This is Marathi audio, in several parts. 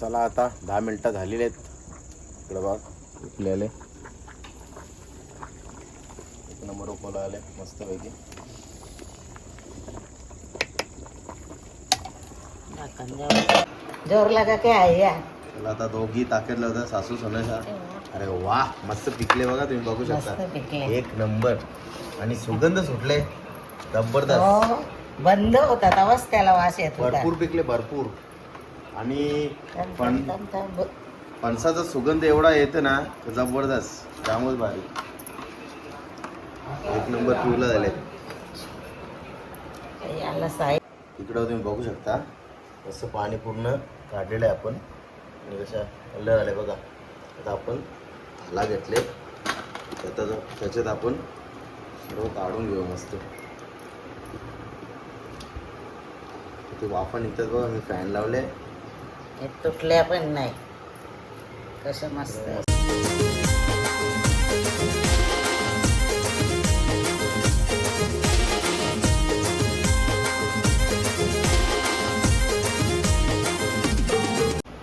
चला आता दहा मिनटं झालेली आहेत. इकडं बघ उकलेले एक नंबर उकला आले मस्तपैकी. जोर लगा के आहे या चला आता दोघी ताकेतल्या होत्या सासू सोन्याच्या. अरे वा मस्त पिकले बघा तुम्ही बघू शकता. पिकले. एक नंबर. आणि सुगंध सुटले. जबरदस्त. हो बंद होता तेव्हाच त्याला वास येत होता. भरपूर पिकले भरपूर. आणि पण फणसाचा सुगंध एवढा येतो ना तर जबरदस्त. त्यामुळे भारी. एक नंबर पिवला झाले. इकडं तुम्ही बघू शकता. असं पाणी पूर्ण काढलेलं आहे आपण. आणि कशा कलर आले बघा. आता आपण थाला घेतले. त्याचा त्याच्यात आपण सर्व काढून घेऊ मस्त. ते वाफा निघतात बघा मी फॅन लावले. हे तुटल्या पण नाही. कसं मस्त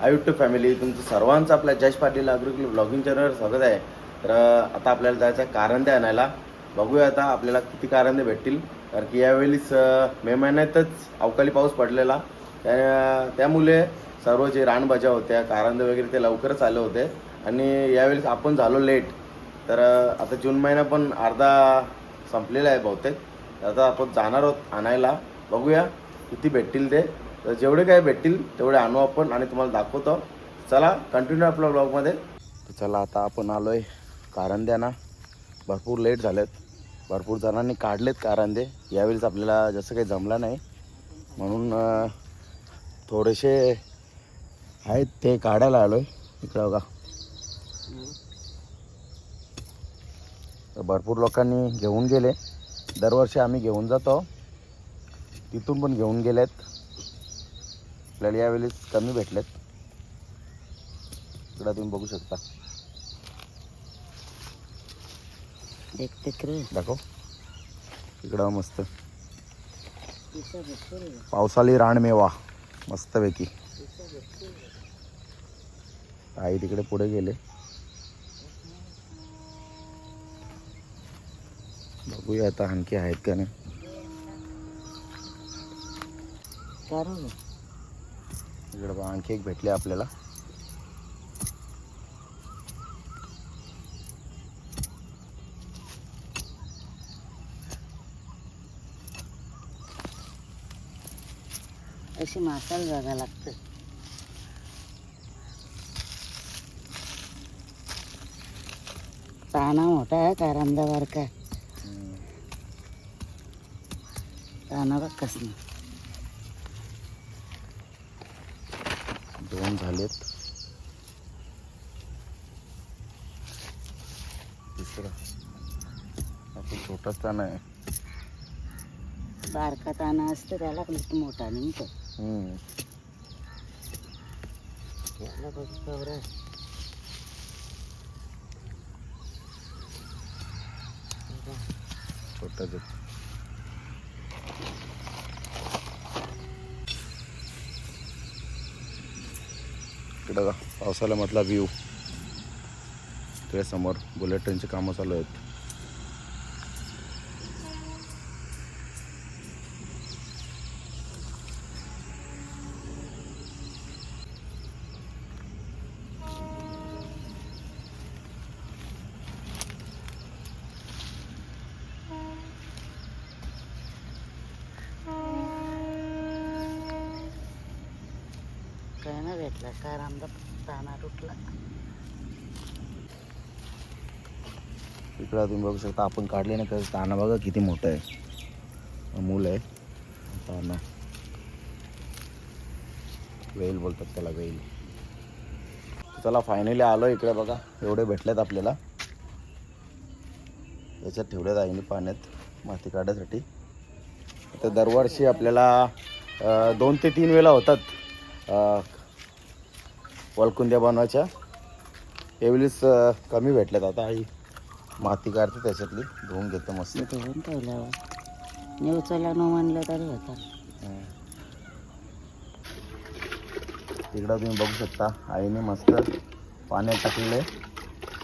आयुट्यूब फॅमिली तुमचं सर्वांचं आपल्या जयश पाटील अग्रिकल ब्लॉगिंग चॅनलवर स्वागत आहे. तर आता आपल्याला जायचं आहे कारंदे आणायला. बघूया आता आपल्याला किती कारंदे भेटतील. कारण की यावेळीच मे महिन्यातच अवकाळी पाऊस पडलेला. त्या त्यामुळे सर्व जे रानभाज्या होत्या कारंदे वगैरे ते लवकरच आले होते. आणि यावेळेस आपण झालो लेट तर आता जून महिना पण अर्धा संपलेला आहे बहुतेक. आता आपण जाणार आहोत आणायला. बघूया किती भेटतील ते. तर जेवढे काय भेटतील तेवढे आणू आपण आणि तुम्हाला दाखवतो. चला कंटिन्यू आपल्या ब्लॉगमध्ये तर चला आता आपण आलोय कारंद्याना. भरपूर लेट झालेत. भरपूर जणांनी काढलेत कारंदे. यावेळेस आपल्याला जसं काही जमलं नाही. म्हणून थोडेसे आहेत ते काढायला आलोय. इकडं बघा. भरपूर लोकांनी घेऊन गेले. दरवर्षी आम्ही घेऊन जातो. तिथून पण घेऊन गेलेत. आपल्याला यावेळेस कमी भेटलेत. इकडं तुम्ही बघू शकता. दाखव. इकडं मस्त. पावसाळी रानमेवा. मस्तपैकी. आई तिकडे पुढे गेले. बघूया आता आणखी आहेत का नाही. इकडे बघा आणखी एक भेटले आपल्याला. अशी मासाल बघा लागतं. ताना मोठा आहे कारंदा बारका ताना बघ कसं दोन झालेत. तिसरा आपण छोटाच ताना आहे. बारका ताना असतं त्याला पण मोठा हम्म. याला बघ कवरा इकडं पावसाळ्यामधला व्ह्यू इकडे समोर बुलेट ट्रेनचे कामं चालू आहेत. काय रामदा ताना तुटला इकडं तुम्ही बघू शकता आपण काढले ना तर ताना बघा किती मोठं आहे. मूल आहे. ताना. वेल बोलतात त्याला वेल. चला फायनली आलो इकडे बघा. एवढे भेटलेत आपल्याला. याच्यात ठेवल्यात आईने पाण्यात माती काढण्यासाठी. तर दरवर्षी आपल्याला दोन ते तीन वेळा होतात. वलकुंद्या बनवायच्या. अं, कमी भेटल्यात आता आई. माती काढते त्याच्यातली धुवून घेते मस्त. धुवून ठेवल्यावर. उचलला न म्हणलं तरी होता. इकडं तुम्ही बघू शकता आईने मस्त पाण्यात टाकलेले.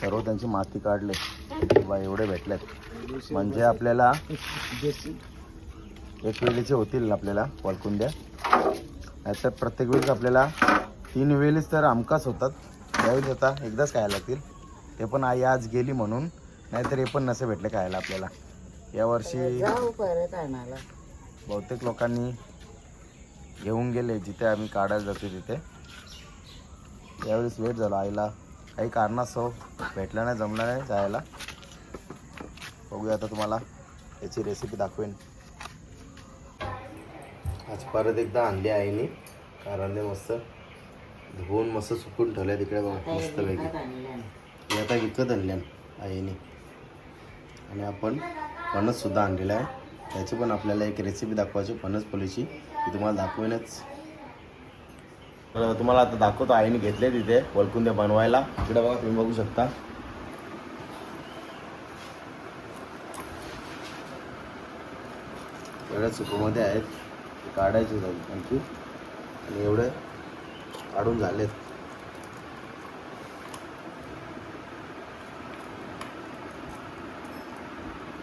सर्व त्यांची माती काढले. बा एवढे भेटलेत. म्हणजे आपल्याला एक वेळीचे होतील आपल्याला वलकुंद्या. नाहीतर प्रत्येक वेळेस आपल्याला तीन वेळेस तर आमकाच होतात. त्यावेळेस आता एकदाच खायला लागतील. ते पण आई आज गेली म्हणून नाहीतर हे पण नसे भेटले खायला आपल्याला. यावर्षी बहुतेक लोकांनी घेऊन गेले जिथे आम्ही काढायला जातो तिथे. त्यावेळेस वेट झाला आईला. काही कारणास्तव भेटलं नाही जमलं नाही जायला. बघूया आता तुम्हाला याची रेसिपी दाखवेन. आज परत एकदा आणली आईने. कारांदे मस्त. धुवून मस्त सुकून ठेवल्या तिकडे बघा मस्त पैकी. आता विकत आणल्या आईने. आणि आपण फणस सुद्धा आणलेला आहे. त्याची पण आपल्याला एक रेसिपी दाखवायची फणस पोलीची ती तुम्हाला दाखवेनच. तुम्हाला आता दाखवतो आईने घेतले तिथे वलकुंदे बनवायला. इकडे बघा तुम्ही बघू शकता. एवढ्या सुकूमध्ये आहेत ते काढायचे आणखी. आणि एवढे काढून झालेत.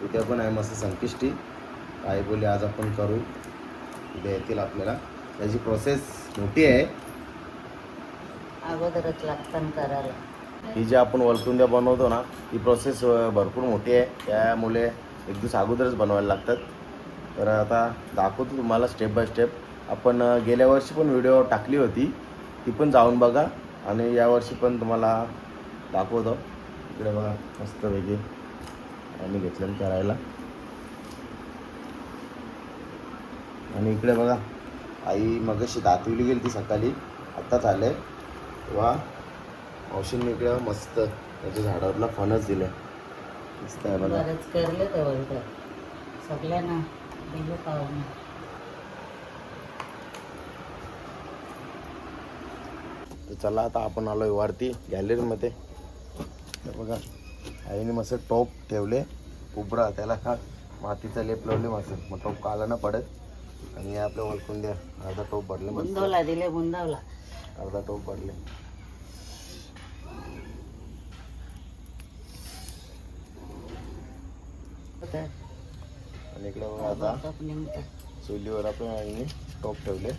उद्या पण आहे मस्त संकष्टी. आई बोली आज आपण करू. उद्या येतील आपल्याला. त्याची प्रोसेस मोठी आहे. अगोदरच लागतं करायला. ही जी आपण वलकुंद्या बनवतो ना ही प्रोसेस भरपूर मोठी आहे. त्यामुळे एक दिवस अगोदरच बनवायला लागतात. तर आता दाखवतो तुम्हाला स्टेप बाय स्टेप आपण गेल्या वर्षी पण व्हिडिओ टाकली होती. ती पण जाऊन बघा. आणि यावर्षी पण तुम्हाला दाखवतो. इकडे बघा मस्त वेगळी आम्ही घेतलं करायला. आणि इकडे बघा आई मगाशी दातविली गेली ती सकाळी. आत्ताच आले. तेव्हा मावशींनी इकडे मस्त त्याच्या झाडावरला फणच दिले. मस्त आहे बघा. सगळ्यांना दिलं पाहून तर चला आता आपण आलोय वरती गॅलरीमध्ये. तर बघा आईने मस्त टोप ठेवले. उबरा त्याला हा मातीचा लेप लावले मस्त. मग टोप काला ना पडत. आणि हे आपल्या वळकून द्या. अर्धा टोप मस्त. बुंदवला दिले बुंदावला. अर्धा टोप पडले आणि इकडे बघा आता. चुलीवर आपण आईने टोप ठेवले.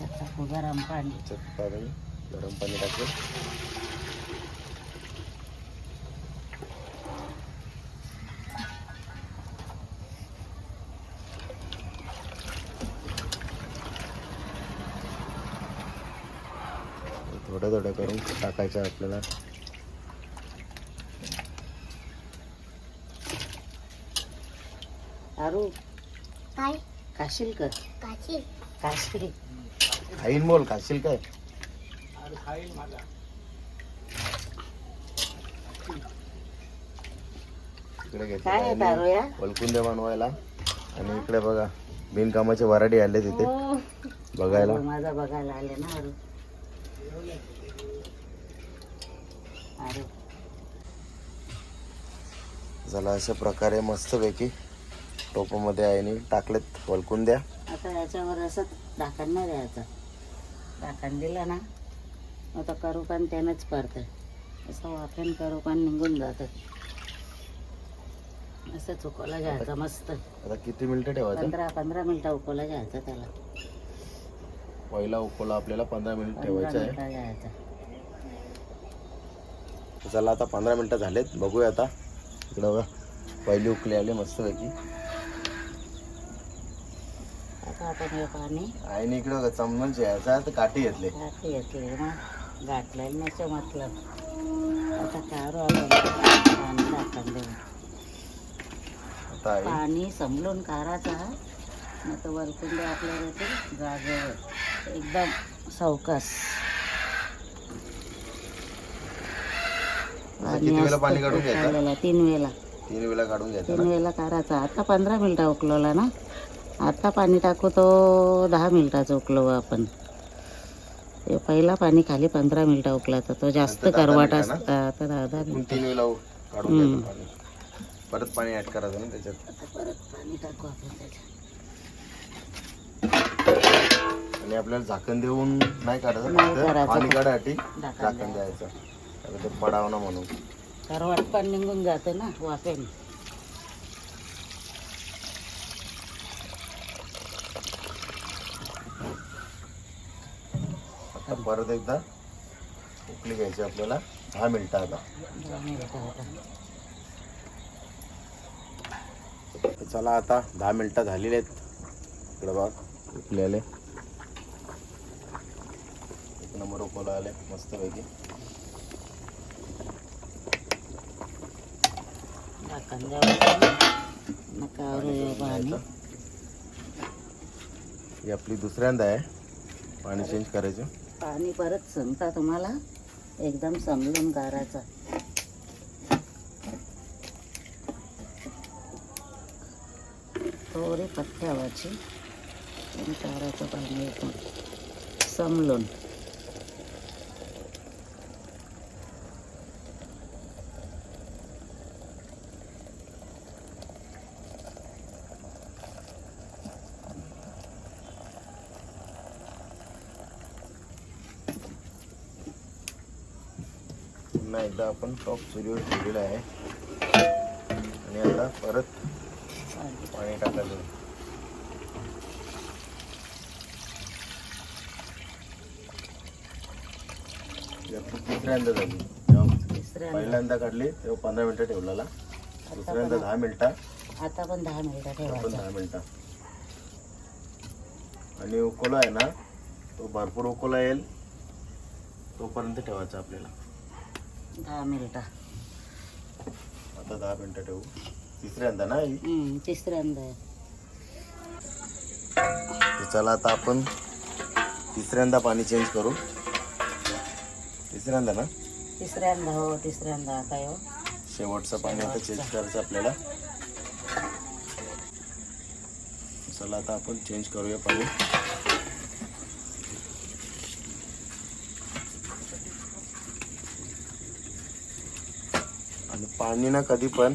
गरम पाणी. पाणी गरम पाणी टाकले थोडं थोडं करून टाकायचं आपल्याला. अरू काय? काशील कर. काची काशील. खाईन बोल खाशील काय? इकडे घेतलं काय आहे तारोया वलकुंदे बनवायला. आणि इकडे बघा बिनकामाचे वराडी आले तिथे बघायला. हो, माझा बघायला आले ना अरू अरू झाला अशा प्रकारे मस्तपैकी टोपामध्ये आईने टाकलेत वलकुंद्या. आता याच्यावर असं दाखण नाही द्यायचं. दाखण दिलं ना मग तो करू पण त्यानंच पडतं असं वाफेन करू पण निघून जातं असं चुकवलं घ्यायचं मस्त. आता किती मिनिटं ठेवायचं? पंधरा पंधरा मिनिटं उकवलं घ्यायचं त्याला. पहिला उकोला आपल्याला पंधरा मिनिट पंधरा ठेवायचं आहे. मिनिटं घ्यायचं. चला आता पंधरा मिनिटं झालेत. बघूया आता. इकडं बघा पहिली उकली आली मस्तपैकी. आता आपण पाणी आईने इकडे बघा चमनच यायचा तर काठी घेतले. गाठी घेतली मग. गाठलेलं नसं मतलब. आता कारू आलं पाणी समलून काराचा मग तो वरतून दे आपल्याला ते जागेवर एकदम वेळा पाणी काढून घ्यायचं? तीन वेळा. तीन वेळा काढून घ्यायचं तीन वेळा काढायचा. आता पंधरा मिनटं उकलवला ना? आता पाणी टाकू तो दहा मिनिटाचं उकलवू आपण. ते पहिला पाणी खाली पंधरा मिनिटं उकलायचा तो जास्त करवाट? असता. आता दहा दहा परत पाणी ऍड करायचं ना त्याच्यात. परत पाणी टाकू आपण त्याच्यात. आणि आपल्याला झाकण देऊन नाही काढायचं. पाणी काढायसाठी झाकण द्यायचं. पडावं ना म्हणून. कारवाट पण निघून जातं ना वाफेने. आता परत एकदा उकळी घ्यायची आपल्याला. दहा मिनिटं आता. चला आता दहा मिनिटं झालेली आहेत. इकडं बघ उकलेले एक नंबर उकळा आले मस्तपैकी. ही आपली दुसऱ्यांदा आहे. पाणी चेंज करायचं. पाणी परत सांगता तुम्हाला. एकदम समजून गाराचा. थोडी पथ्यावाची गाराचं पाणी एकदम समलून. एकदा आपण टॉप चुलीवर ठेवलेला आहे. आणि आता परत पाणी टाकायचं. तिसऱ्यांदा झाली. पहिल्यांदा काढली तेव्हा पंधरा मिनिटं ठेवलेला. दुसऱ्यांदा दहा मिनिटं. आता पण दहा मिनिटं ठेवायचं. दहा मिनिटं. आणि उकोला आहे ना तो भरपूर उकोला येईल तोपर्यंत ठेवायचा आपल्याला. दहा मिनिटं. आता दहा मिनिटं ठेवू. तिसऱ्यांदा ना ही? हम्म, तिसऱ्यांदा आहे. तर चला आता आपण तिसऱ्यांदा पाणी चेंज करू. तिसऱ्यांदा ना? तिसऱ्यांदा हो तिसऱ्यांदा आता हो. शेवटचं पाणी आता चेंज करायचं आपल्याला. चला आता आपण चेंज करूया पाणी आणि पाणी ना कधी पण.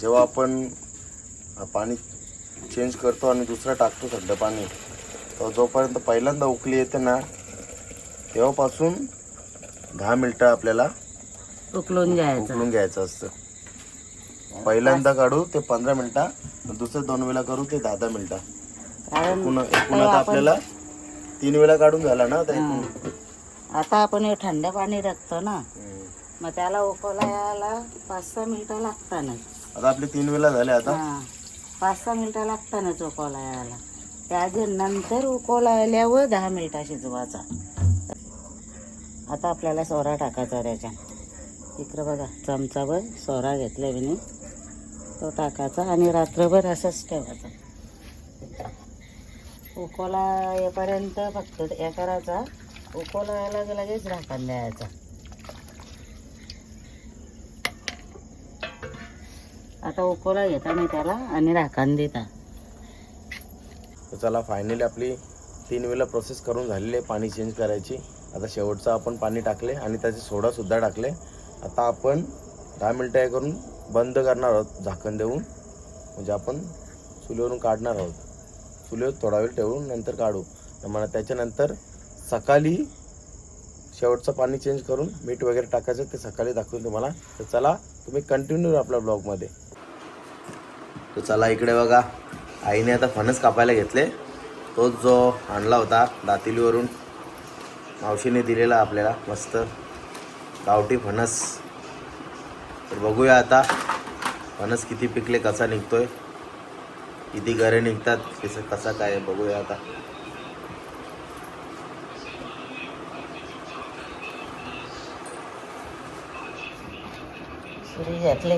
जेव्हा आपण पाणी चेंज करतो आणि दुसरं टाकतो सध्या पाणी तर जोपर्यंत पहिल्यांदा उकळी येते ना तेव्हापासून दहा मिनटं आपल्याला उकलून घ्यायचं. उकळून घ्यायचं असतं. पहिल्यांदा काढू ते पंधरा मिनिटं दुसऱ्या दोन वेळा करू ते दहा दहा मिनिटं. एकूण एकूण आता आपल्याला तीन वेळा काढून झाला ना आता एकूण आता आपण हे थंड पाणी टाकतो ना. मग त्याला उकळा यायला पाच सहा मिनिटं लागतानच आता आपले तीन वेळा झाले आता? हा पाच सहा मिनिटं लागतानच उकळा यायला त्याच्या नंतर उकळा आल्यावर दहा मिनिटं शिजवायचा आता आपल्याला सोरा टाकायचा त्याच्यात. इकडं बघा चमचाभर सोरा घेतला मी तो टाकायचा आणि रात्रभर असंच ठेवायचा. उकोला येपर्यंत फक्त हे करायचा उकोला यायला लगेच झाकण द्यायचा. आता उकोला घेता मी त्याला आणि राखण देता. तर चला फायनली आपली तीन वेळा प्रोसेस करून झालेली आहे पाणी चेंज करायची. आता शेवटचं आपण पाणी टाकले आणि त्याचे सोडा सुद्धा टाकले. आता आपण दहा मिनटं हे करून बंद करणार आहोत झाकण देऊन. म्हणजे आपण चुलीवरून काढणार आहोत. चुलीवर थोडा वेळ ठेवून नंतर काढू. मला त्याच्यानंतर सकाळी शेवटचं पाणी चेंज करून मीठ वगैरे टाकायचं ते सकाळी दाखवून तुम्हाला. तर चला तुम्ही कंटिन्यू आपल्या ब्लॉगमध्ये तर चला इकडे बघा. आईने आता फणस कापायला घेतले. तोच जो आणला होता दातिलीवरून. मावशीने दिलेला आपल्याला मस्त गावठी फणस. तर बघूया आता फणस किती पिकले कसा निघतोय. किती घरे निघतात कसं कसा काय बघूया आता.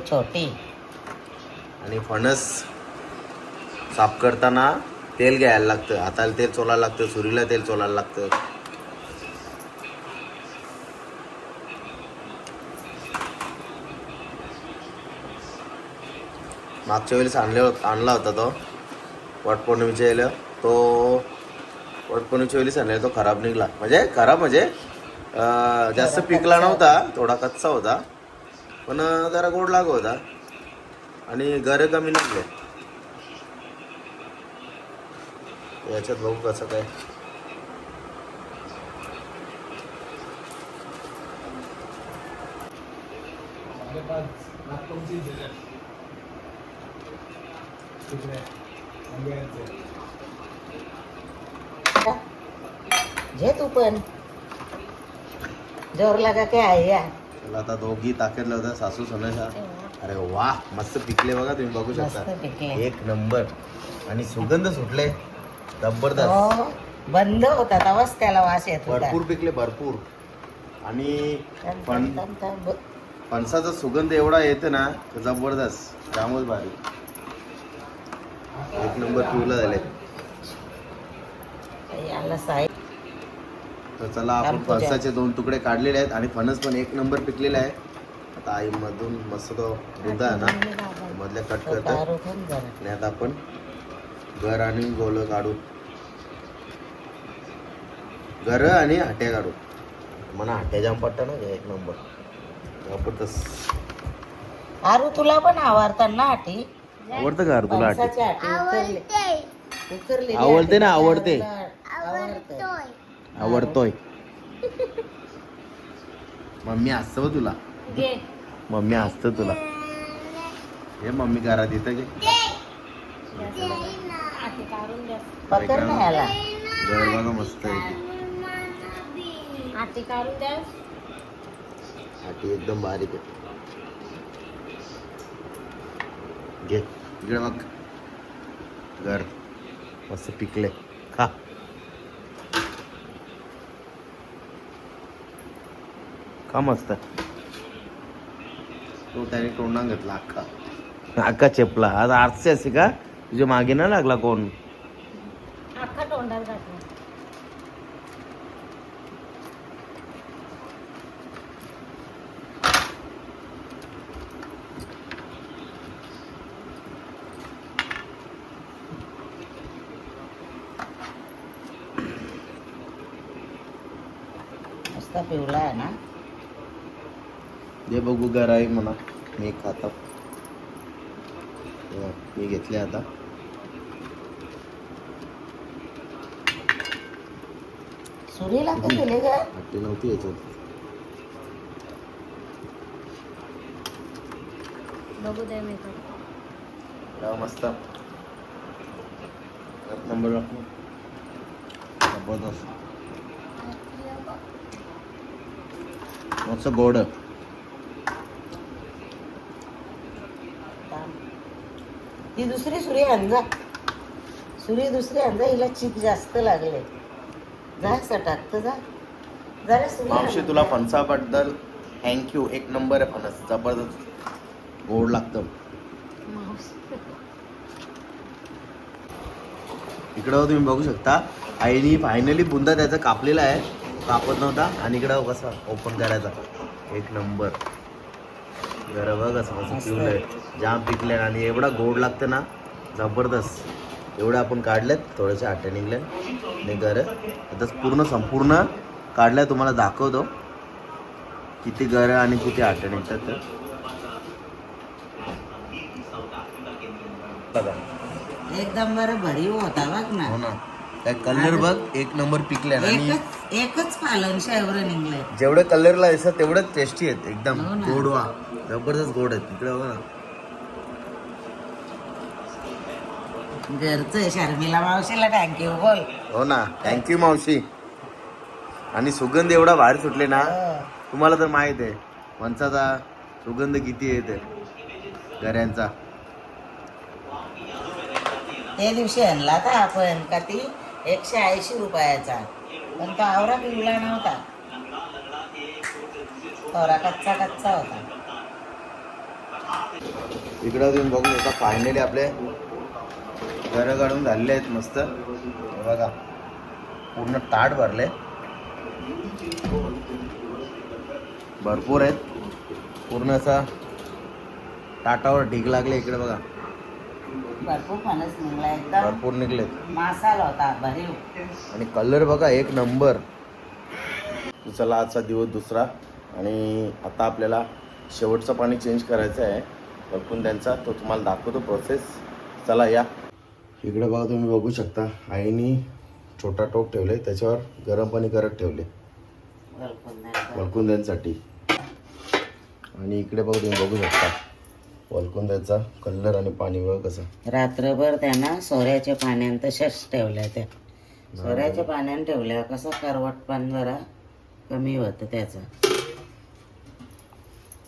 छोटी. आणि फणस साफ करताना तेल घ्यायला लागतं. हाताला तेल चोलायला लागतं सुरीला तेल चोलायला लागतं. मागच्या वेळेस आणले आणला होता तो वटपौर्णिमेच्या वेळेला. तो वटपौर्णिमेच्या वेळेस आणलेला तो खराब निघला. म्हणजे खराब म्हणजे जास्त पिकला नव्हता थोडा कच्चा होता. पण जरा गोड लागू होता. आणि गारं कमी लागलं याच्यात बघू कसं काय. घे तू पण. जोर लागा काय आहे या. त्याला आता दोघी ताकेदलं होतं सासू सोन्याच्या अरे वा मस्त पिकले बघा तुम्ही बघू शकता. एक नंबर. आणि सुगंध सुटले. जबरदस्त. हो बंद होता तेव्हाच त्याला वास येत भरपूर पिकले भरपूर. आणि पण फणसाचा सुगंध एवढा येते ना जबरदस्त. त्यामुळे भारी. एक नंबर पिवला झाले तर चला आपण फणसाचे दोन तुकडे काढलेले आहेत आणि फणस पण एक नंबर पिकलेला आहे. आता आई मधून मस्त आहे ना मधल्या कट जरा. आणि आता आपण घर आणि गोल काढू. घर आणि हाट्या काढू. मला हाट्या जाम पट्टा ना एक नंबर. जबरदस्त आरू तुला पण आवडतात ना हाटी? आवडतं का तुला हाटे? आवडते ना, आवडते. आवडते. आवडतोय. मम्मी हसतो तुला. मम्मी हसतो तुला. हे मम्मी घरात येतं गे पकड ना याला घर बघा मस्त आहे हाटी एकदम बारीक आहे. घे. इकडे बघ. घर. मस्त पिकले खा. का मस्त. तो त्याने तोंडा घेतला अख्खा अख्खा चेपला आज आरसे असे का? तुझ्या मागे ना लागला कोण मस्त पिवला आहे ना? दे बघू घर आहे म्हणा मी खाता हे बघ, मी घेतले आता. सुरीला का दिले ग हट्टी नव्हती याच्यात. लाव मस्त. एक नंबर राखू जबरदस्त. मस्त गोड. ती दुसरी सुरी अंजा सुरी दुसरी अंजा हिला चीक जास्त लागले. जा टाकतं जा. जरा मावशी. तुला फणसाबद्दल थँक्यू एक नंबर आहे फणस. जबरदस्त. गोड लागतं. इकडं तुम्ही बघू शकता आईनी फायनली बुंदा त्याचा कापलेला आहे. कापत नव्हता. आणि इकडं कसा ओपन करायचा. एक नंबर जरा बघ असं. पिवलंय जाम पिकले आणि एवढा गोड लागतं ना जबरदस्त. एवढे आपण काढलेत थोडेसे आटे निघले आणि घर. आता पूर्ण संपूर्ण काढल्या तुम्हाला दाखवतो. किती घर आणि किती आटे निघतात ते. बघा. एकदम बरं भरीव होता बघ ना. हो ना. काय कलर बघ एक नंबर पिकले आणि एकच पालन शायवर निघले जेवढे कलरला दिसतात तेवढेच टेस्टी आहेत. एकदम हो. गोडवा जबरदस्त गोड आहेत तिकडे बघा ना. घरचं शर्मिला मावशीला थँक्यू बोल. हो ना थँक्यू मावशी. आणि सुगंध एवढा भारी सुटले ना हो. तुम्हाला तर माहीत आहे. फणसाचा सुगंध किती येते घऱ्यांचा. त्या दिवशी आणला का आपण का ती? एकशे ऐंशी रुपयाचा. पण तो आवरा पिवला नव्हता. थोडा कच्चा कच्चा होता. इकडं तुम्ही बघू शकता फायनली आपले घरं काढून झालेले आहेत मस्त. बघा पूर्ण ताट भरले. भरपूर आहेत. पूर्ण असा ताटावर ढीग लागले इकडे बघा. भरपूर फणस निघला एकदम भरपूर निघलेत. मासाला होता भरीव. आणि कलर बघा एक नंबर चला आजचा दिवस दुसरा. आणि आता आपल्याला शेवटचं पाणी चेंज करायचं आहे. वरकून त्यांचा तो तुम्हाला दाखवतो प्रोसेस चला या. इकडे बघा तुम्ही बघू शकता आईनी छोटा टोप ठेवले त्याच्यावर गरम पाणी करत ठेवले त्यांसाठी आणि इकडे बघा तुम्ही बघू शकता वलकुंदाचा कलर आणि पाणी बघा कसं. रात्रभर त्यांना सोऱ्याच्या पाण्यात तशाच ठेवल्या त्या सोऱ्याच्या पाण्यात ठेवल्या कसं करवटपण जरा कमी होतं त्याचं.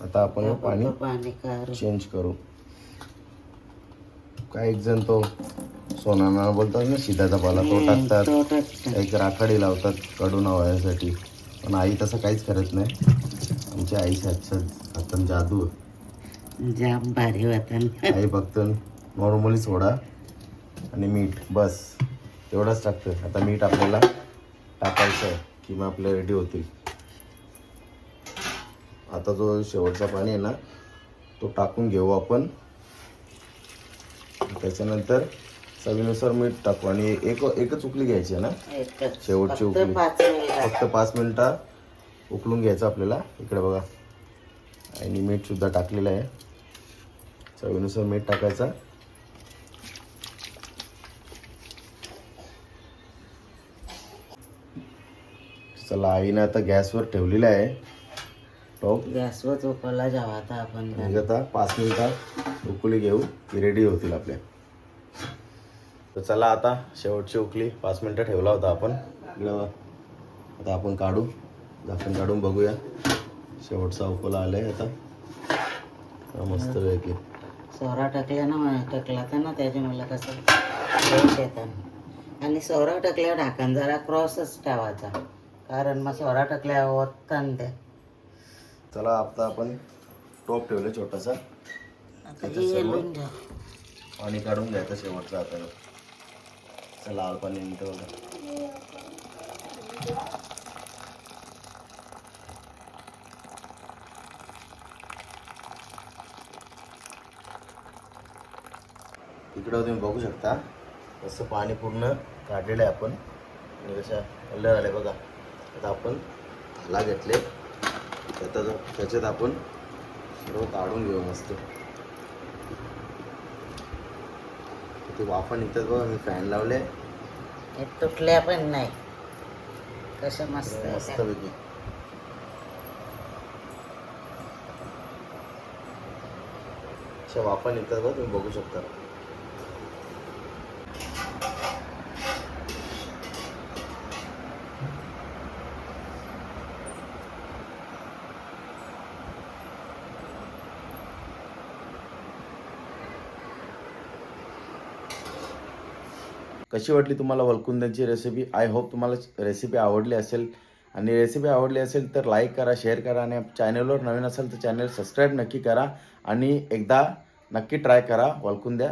आता आपण पाणी पाणी चेंज करू. काय एक जण तो सोनाना बोलतात ना शिताचा पाला तो टाकतात. एक राखाडी लावतात कडून आवयासाठी पण आई तसं काहीच करत नाही. आमच्या आईच्या हातचं हातान जादू. जाम भारी आई फक्त नॉर्मली सोडा आणि मीठ बस. एवढंच टाकतं आता मीठ आपल्याला टाकायचं आहे की मग आपल्या रेडी होतील. आता जो शेवटचा पाणी आहे ना तो टाकून घेऊ आपण. त्याच्यानंतर चवीनुसार मीठ टाकू आणि एक एकच उकली घ्यायची आहे ना? शेवटची मिनिटात फक्त पाच मिनटं उकळून घ्यायचं आपल्याला. इकडे बघा. आणि मीठ सुद्धा टाकलेलं आहे. चवीनुसार मीठ टाकायचं. चला आईनं आता गॅसवर ठेवलेलं आहे. टॉप गॅसवर उकळला जावा आता आपण. म्हणजे आता पाच मिनिटात उकळी घेऊ. की रेडी होतील आपल्या. तर चला आता शेवटची उकळी पाच मिनटं ठेवला होता आपण. इकडं. आता आपण काढू. झाकण काढून बघूया. शेवटचा उकळा आलाय आता. हा, मस्त पैकी. सोरा टाकल्या ना टाकला तर ना त्याच्या मला कसं येतात आणि सोरा टाकल्यावर ढाकण जरा क्रॉसच ठेवायचा. कारण मग सोरा टाकल्यावर ओततान ते. चला आता आपण टोप ठेवलं छोटासा. पाणी काढून घ्यायचं शेवटचा आता. चला लाल पाणी बघा. इकडं तुम्ही बघू शकता कसं पाणी पूर्ण काढलेलं आहे आपण. आणि कशा कलर आले बघा. आता आपण हाला घेतले. त्याच्यात त्याच्यात आपण सर्व काढून घेऊ मस्त. ते वाफा निघतात बघा मी फॅन लावले हे तुटल्या पण नाही. कसं मस्त मस्त. पैकी अशा वाफा निघतात बघा तुम्ही बघू शकता. कशी वाटली तुम्हाला वलकुंदनची रेसिपी आय होप तुम्हाला रेसिपी आवडली असेल. आणि रेसिपी आवडली असेल तर लाईक करा शेअर करा आणि चॅनलवर नवीन असेल तर चॅनल सबस्क्राईब नक्की करा. आणि एकदा नक्की ट्राय करा वलकुंद्या